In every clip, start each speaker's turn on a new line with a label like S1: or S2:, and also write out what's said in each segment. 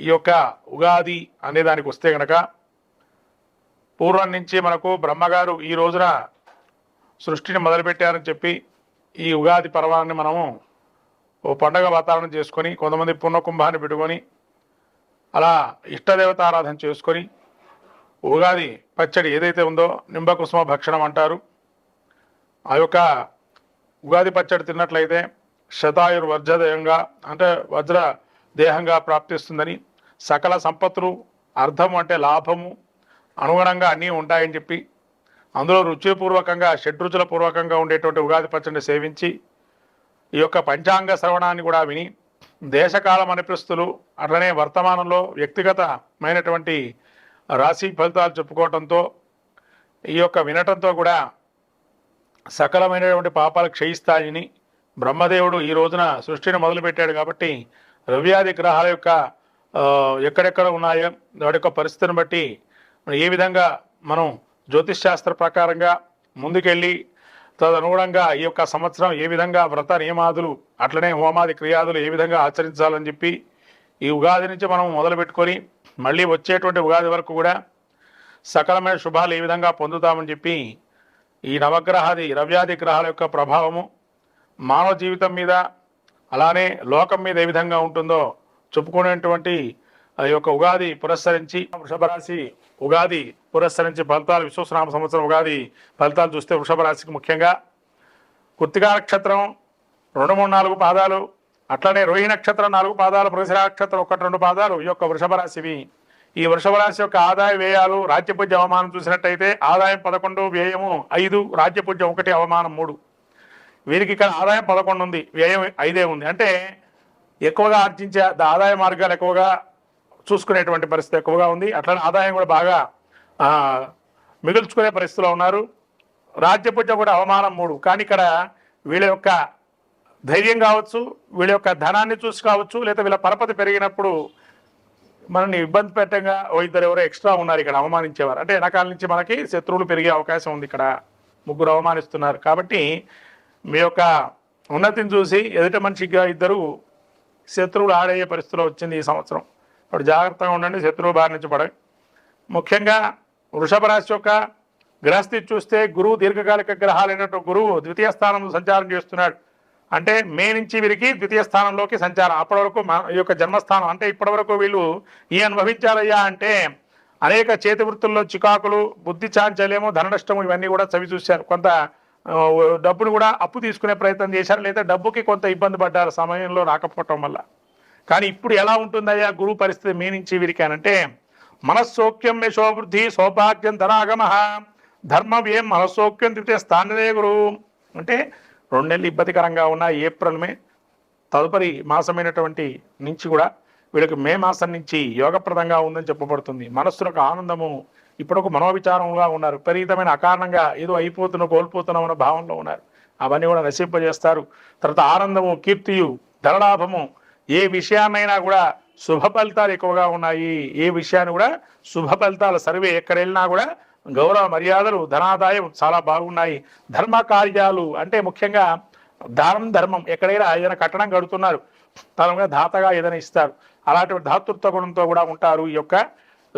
S1: ఈ యొక్క ఉగాది అనే దానికి వస్తే గనక పూర్వం నుంచి మనకు బ్రహ్మగారు ఈ రోజున సృష్టిని మొదలుపెట్టారని చెప్పి ఈ ఉగాది పర్వాన్ని మనము ఓ పండగ వాతావరణం చేసుకొని కొంతమంది పుణ్యకుంభాన్ని పెట్టుకొని అలా ఇష్టదేవత ఆరాధన చేసుకొని ఉగాది పచ్చడి ఏదైతే ఉందో నింబకుసుమ భక్షణం అంటారు. ఆ యొక్క ఉగాది పచ్చడి తిన్నట్లయితే శతాయుర్ వజ్రదేయంగా అంటే వజ్ర దేహంగా ప్రాప్తిస్తుందని సకల సంపత్తులు అర్థం అంటే లాభము అనుగుణంగా అన్నీ ఉంటాయని చెప్పి అందులో రుచిపూర్వకంగా షడ్రుచుల పూర్వకంగా ఉండేటువంటి ఉగాది పచ్చడిని సేవించి ఈ యొక్క పంచాంగ శ్రవణాన్ని కూడా విని దేశకాలం అనిపిస్తులు అట్లనే వర్తమానంలో వ్యక్తిగతమైనటువంటి రాశి ఫలితాలు చెప్పుకోవటంతో ఈ యొక్క వినటంతో కూడా సకలమైనటువంటి పాపాలు క్షయిస్తాయని బ్రహ్మదేవుడు ఈ రోజున సృష్టిని మొదలుపెట్టాడు కాబట్టి రవ్యాది గ్రహాల యొక్క ఎక్కడెక్కడ ఉన్నాయో వాటి యొక్క పరిస్థితిని బట్టి ఏ విధంగా మనం జ్యోతిష్ శాస్త్ర ప్రకారంగా ముందుకెళ్ళి తదనుగుణంగా ఈ యొక్క సంవత్సరం ఏ విధంగా వ్రత నియమాదులు అట్లనే హోమాది క్రియాదులు ఏ విధంగా ఆచరించాలని చెప్పి ఈ ఉగాది నుంచి మనం మొదలు పెట్టుకొని మళ్ళీ వచ్చేటువంటి ఉగాది వరకు కూడా సకలమైన శుభాలు ఏ విధంగా పొందుతామని చెప్పి ఈ నవగ్రహాది రవ్యాది గ్రహాల యొక్క ప్రభావము మానవ జీవితం మీద అలానే లోకం మీద ఏ విధంగా ఉంటుందో చెప్పుకునేటువంటి ఆ యొక్క ఉగాది పురస్కరించి వృషభ రాశి ఉగాది పురస్కరించి ఫలితాలు విశ్వశ్రామ సంవత్సరం ఉగాది ఫలితాలు చూస్తే వృషభ రాశికి ముఖ్యంగా కృత్తికా నక్షత్రం రెండు మూడు నాలుగు పాదాలు అట్లనే రోహి నక్షత్రం నాలుగు పాదాలు ప్రతిశిరా నక్షత్రం ఒకటి రెండు పాదాలు ఈ యొక్క వృషభ రాశివి ఈ వృషభ రాశి యొక్క ఆదాయ వ్యయాలు రాజ్యపూజ్య అవమానం చూసినట్టయితే ఆదాయం పదకొండు వ్యయము ఐదు రాజ్యపూజ్యం ఒకటి అవమానం మూడు. వీరికి ఇక్కడ ఆదాయం పదకొండు ఉంది వ్యయం ఐదే ఉంది. అంటే ఎక్కువగా ఆర్జించే ఆదాయ మార్గాలు ఎక్కువగా చూసుకునేటువంటి పరిస్థితి ఎక్కువగా ఉంది. అట్లనే ఆదాయం కూడా బాగా మిగుల్చుకునే పరిస్థితిలో ఉన్నారు. రాజ్యపూజ కూడా అవమానం మూడు. కానీ ఇక్కడ వీళ్ళ యొక్క ధైర్యం కావచ్చు వీళ్ళ యొక్క ధనాన్ని చూసి కావచ్చు లేదా వీళ్ళ పరపతి పెరిగినప్పుడు మనల్ని ఇబ్బంది పెట్టంగా ఓ ఇద్దరు ఎవరో ఎక్స్ట్రా ఉన్నారు ఇక్కడ అవమానించేవారు. అంటే వెనకాల నుంచి మనకి శత్రువులు పెరిగే అవకాశం ఉంది ఇక్కడ. ముగ్గురు అవమానిస్తున్నారు. కాబట్టి మీ యొక్క ఉన్నతిని చూసి ఎదుటి మనిషిగా ఇద్దరు శత్రువులు ఆడయ్యే పరిస్థితిలో వచ్చింది ఈ సంవత్సరం. ఇప్పుడు జాగ్రత్తగా ఉండండి శత్రువు బారి నుంచి పడవి ముఖ్యంగా వృషభ రాశి యొక్క గ్రహస్థితి చూస్తే గురువు దీర్ఘకాలిక గ్రహాలైనటువంటి గురువు ద్వితీయ స్థానంలో సంచారం చేస్తున్నాడు. అంటే మే నుంచి వీరికి ద్వితీయ స్థానంలోకి సంచారం. అప్పటి వరకు ఈ యొక్క జన్మస్థానం అంటే ఇప్పటి వరకు వీళ్ళు ఏ అనుభవించారయ్యా అంటే అనేక చేతి వృత్తుల్లో చికాకులు బుద్ధి చాంచల్యము ధననష్టము ఇవన్నీ కూడా చవి చూశారు. కొంత డబ్బును కూడా అప్పు తీసుకునే ప్రయత్నం చేశారు? లేదా డబ్బుకి కొంత ఇబ్బంది పడ్డారు సమయంలో రాకపోవటం వల్ల? కానీ ఇప్పుడు ఎలా ఉంటుందయ్యా గురువు పరిస్థితి మీ నుంచి వీరికి అని అంటే మనస్సౌఖ్యం యశోవృద్ధి సౌభాగ్యం ధనాగమ ధర్మం ఏం మనస్సౌక్యం తిరిగితే స్థానదే గురు. అంటే రెండు నెలలు ఇబ్బందికరంగా ఉన్న ఏప్రిల్ మే తదుపరి మాసమైనటువంటి నుంచి కూడా వీళ్ళకి మే మాసం నుంచి యోగప్రదంగా ఉందని చెప్పబడుతుంది. మనస్సులకు ఆనందము ఇప్పుడు ఒక మనోవిచారంగా ఉన్నారు. విపరీతమైన అకారణంగా ఏదో అయిపోతున్నాం కోల్పోతున్నాం అన్న భావంలో ఉన్నారు. అవన్నీ కూడా నశింపజేస్తారు. తర్వాత ఆనందము కీర్తియు ధనలాభము ఏ విషయాన్నైనా కూడా శుభ ఫలితాలు ఎక్కువగా ఉన్నాయి. ఏ విషయాన్ని కూడా శుభ ఫలితాలు సర్వే ఎక్కడ వెళ్ళినా కూడా గౌరవ మర్యాదలు ధనాదాయం చాలా బాగున్నాయి. ధర్మ కార్యాలు అంటే ముఖ్యంగా దానం ధర్మం ఎక్కడైనా ఏదైనా కట్టడం కడుతున్నారు. తనంగా దాతగా ఏదైనా ఇస్తారు. అలాంటి ధాతృత్వ గుణంతో కూడా ఉంటారు ఈ యొక్క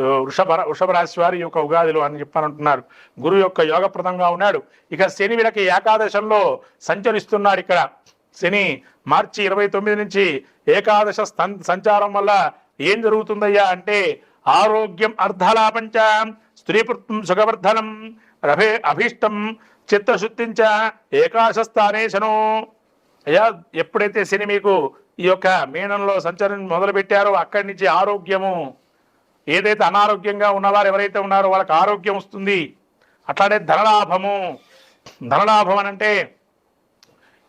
S1: వృషభ వృషభ రాశి వారి యొక్క ఉగాదిలో అని చెప్పారంటున్నారు గురు యొక్క యోగప్రదంగా ఉన్నాడు. ఇక శని వీళ్ళకి ఏకాదశంలో సంచరిస్తున్నాడు ఇక్కడ. శని మార్చి ఇరవై తొమ్మిది నుంచి ఏకాదశ స్థం- సంచారం వల్ల ఏం జరుగుతుందయ్యా అంటే ఆరోగ్యం అర్ధలాపంచ స్త్రీపుత్రం సుఖవర్ధనం రభే అభీష్టం చిత్తశుద్ధించ ఏకాశ స్థానే శను. అయ్యా ఎప్పుడైతే శని మీకు ఈ యొక్క మీనంలో సంచరణ మొదలు పెట్టారో అక్కడి నుంచి ఆరోగ్యము ఏదైతే అనారోగ్యంగా ఉన్నవారు ఎవరైతే ఉన్నారో వాళ్ళకి ఆరోగ్యం వస్తుంది. అట్లానే ధనలాభము. ధనలాభం అని అంటే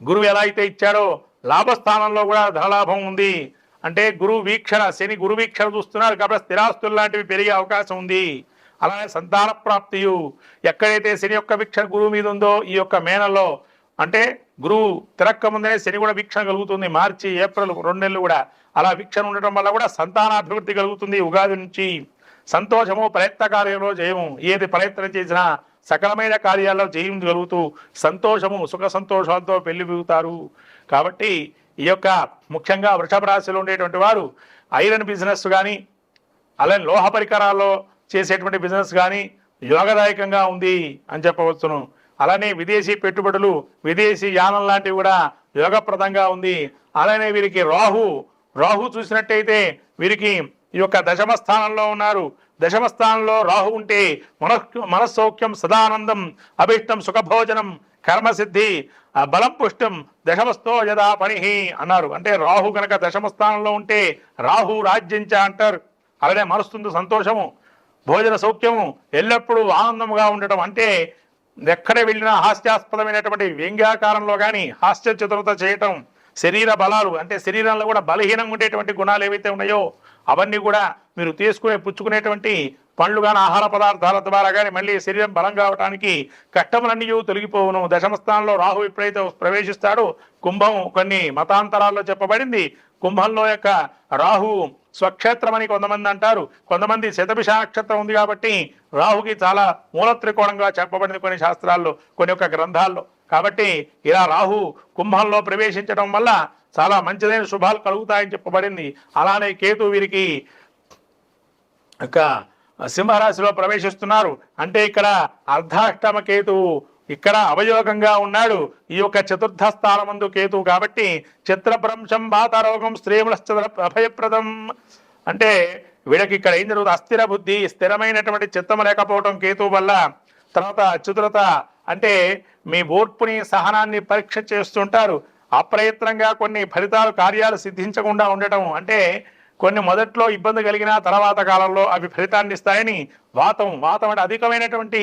S1: గురువు ఎలా అయితే ఇచ్చాడో లాభస్థానంలో కూడా ధనలాభం ఉంది. అంటే గురువు వీక్షణ శని గురు వీక్షణ చూస్తున్నారు కాబట్టి స్థిరాస్తులు లాంటివి పెరిగే అవకాశం ఉంది. అలానే సంతాన ప్రాప్తియు. ఎక్కడైతే శని యొక్క వీక్షణ గురువు మీద ఉందో ఈ యొక్క మేనలో అంటే గురువు తిరక్క ముందే శని కూడా వీక్షణ కలుగుతుంది. మార్చి ఏప్రిల్ రెండు నెలలు కూడా అలా వీక్షణ ఉండటం వల్ల కూడా సంతానాభివృద్ధి కలుగుతుంది ఉగాది నుంచి. సంతోషము ప్రయత్న కార్యంలో జయము. ఏది ప్రయత్నం చేసినా సకలమైన కార్యాల్లో జయం కలుగుతూ సంతోషము సుఖ సంతోషాలతో పెళ్ళి కాబట్టి ఈ యొక్క ముఖ్యంగా వృషభ రాశిలో ఉండేటువంటి వారు ఐరన్ బిజినెస్ కానీ అలానే లోహ పరికరాల్లో చేసేటువంటి బిజినెస్ కానీ యోగదాయకంగా ఉంది అని చెప్పవచ్చును. అలానే విదేశీ పెట్టుబడులు విదేశీ యానం లాంటివి కూడా యోగప్రదంగా ఉంది. అలానే వీరికి రాహు రాహు చూసినట్టయితే వీరికి ఈ యొక్క దశమ స్థానంలో ఉన్నారు. దశమ స్థానంలో రాహు ఉంటే మన మనస్సౌఖ్యం సదానందం అభిష్టం సుఖభోజనం కర్మసిద్ధి బలం పుష్టం దశమస్థో యదా పని అన్నారు. అంటే రాహు గనక దశమ స్థానంలో ఉంటే రాహు రాజ్యంచ అంటారు. అలానే మనస్తుంది సంతోషము భోజన సౌఖ్యము ఎల్లప్పుడూ ఆనందంగా ఉండటం అంటే ఎక్కడ వెళ్ళినా హాస్యాస్పదమైనటువంటి వ్యంగ్యాకారంలో కానీ హాస్య చతురత చేయటం శరీర బలాలు అంటే శరీరంలో కూడా బలహీనంగా ఉండేటువంటి గుణాలు ఏవైతే ఉన్నాయో అవన్నీ కూడా మీరు తీసుకునే పుచ్చుకునేటువంటి పండ్లు కానీ ఆహార పదార్థాల ద్వారా కానీ మళ్ళీ శరీరం బలం కావడానికి కష్టములన్నీ తొలగిపోవును. దశమ స్థానంలో రాహు ఎప్పుడైతే ప్రవేశిస్తాడో. కుంభం కొన్ని మతాంతరాల్లో చెప్పబడింది. కుంభంలో యొక్క రాహు స్వక్షేత్రం అని కొంతమంది అంటారు. కొంతమంది శతభిష నక్షత్రం ఉంది కాబట్టి రాహుకి చాలా మూలత్రికోణంగా చెప్పబడింది కొన్ని శాస్త్రాల్లో కొన్ని యొక్క గ్రంథాల్లో. కాబట్టి ఇలా రాహు కుంభంలో ప్రవేశించడం వల్ల చాలా మంచిదైన శుభాలు కలుగుతాయని చెప్పబడింది. అలానే కేతు వీరికి యొక్క సింహరాశిలో ప్రవేశిస్తున్నారు. అంటే ఇక్కడ అర్ధాష్టమ కేతువు ఇక్కడ అవయోగంగా ఉన్నాడు. ఈ యొక్క చతుర్థ స్థానమందు కేతువు కాబట్టి చిత్రభ్రంశం బాతారోగం స్త్రీముల అభయప్రదం. అంటే వీళ్ళకి ఇక్కడ ఏం జరుగుతుంది? అస్థిర బుద్ధి స్థిరమైనటువంటి చిత్తం లేకపోవడం కేతు వల్ల తర్వాత చతురత అంటే మీ ఓర్పుని సహనాన్ని పరీక్ష చేస్తుంటారు. అప్రయత్నంగా కొన్ని ఫలితాలు కార్యాలు సిద్ధించకుండా ఉండటం అంటే కొన్ని మొదట్లో ఇబ్బంది కలిగిన తర్వాత కాలంలో అవి ఫలితాన్ని ఇస్తాయని వాతం వాతం అంటే అధికమైనటువంటి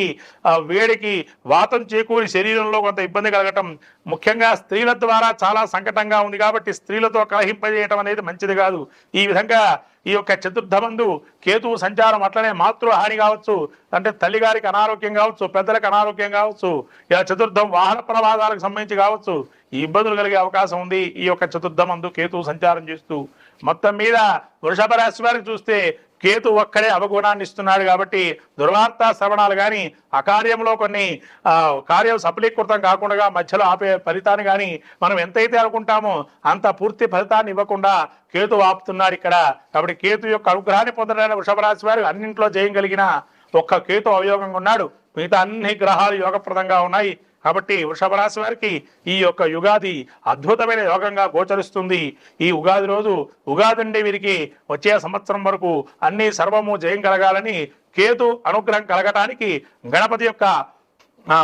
S1: వేడికి వాతం చేకూరి శరీరంలో కొంత ఇబ్బంది కలగటం. ముఖ్యంగా స్త్రీల ద్వారా చాలా సంకటంగా ఉంది కాబట్టి స్త్రీలతో కలహింపజేయటం అనేది మంచిది కాదు. ఈ విధంగా ఈ యొక్క చతుర్థమందు కేతువు సంచారం అట్లనే మాతృహాని కావచ్చు అంటే తల్లిగారికి అనారోగ్యం కావచ్చు పెద్దలకు అనారోగ్యం కావచ్చు ఇలా చతుర్థం వాహన ప్రమాదాలకు సంబంధించి కావచ్చు ఈ ఇబ్బందులు కలిగే అవకాశం ఉంది ఈ యొక్క చతుర్థమందు కేతువు సంచారం చేస్తూ. మొత్తం మీద వృషభ రాశి వారికి చూస్తే కేతు ఒక్కడే అవగుణాన్ని ఇస్తున్నాడు కాబట్టి దుర్వార్త శ్రవణాలు కానీ అకార్యంలో కొన్ని కార్యం సఫలీకృతం కాకుండా మధ్యలో ఆపే ఫలితాన్ని కానీ మనం ఎంతైతే అనుకుంటామో అంత పూర్తి ఫలితాన్ని ఇవ్వకుండా కేతు ఆపుతున్నాడు ఇక్కడ. కాబట్టి కేతు యొక్క అనుగ్రహాన్ని పొందడానికి వృషభరాశి వారు అన్నింట్లో జయం కలిగిన ఒక్క కేతు అవయోగంగా ఉన్నాడు. మిగతా అన్ని గ్రహాలు యోగప్రదంగా ఉన్నాయి. కాబట్టి వృషభ రాశి వారికి ఈ యొక్క యుగాది అద్భుతమైన యోగంగా గోచరిస్తుంది. ఈ ఉగాది రోజు ఉగాది నుండి వీరికి వచ్చే సంవత్సరం వరకు అన్ని సర్వము జయం కలగాలని కేతు అనుగ్రహం కలగటానికి గణపతి యొక్క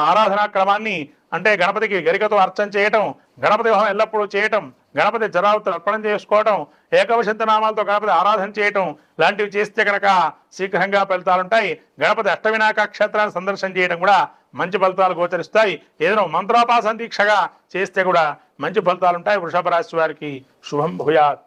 S1: ఆరాధనా క్రమాన్ని అంటే గణపతికి గరికతో అర్చన చేయటం గణపతి హోమం ఎల్లప్పుడూ చేయటం గణపతి జనావతులు అర్పణం చేసుకోవటం ఏకవశంత నామాలతో గణపతి ఆరాధన చేయటం లాంటివి చేస్తే కనుక శీఘ్రంగా ఫలితాలుంటాయి. గణపతి అష్టవినాయక క్షేత్రాన్ని సందర్శనం చేయడం కూడా మంచి ఫలితాలు గోచరిస్తాయి. ఏదైనా మంత్రోపాసన దీక్షగా చేస్తే కూడా మంచి ఫలితాలు ఉంటాయి. వృషభ రాశి వారికి శుభం భూయాత్.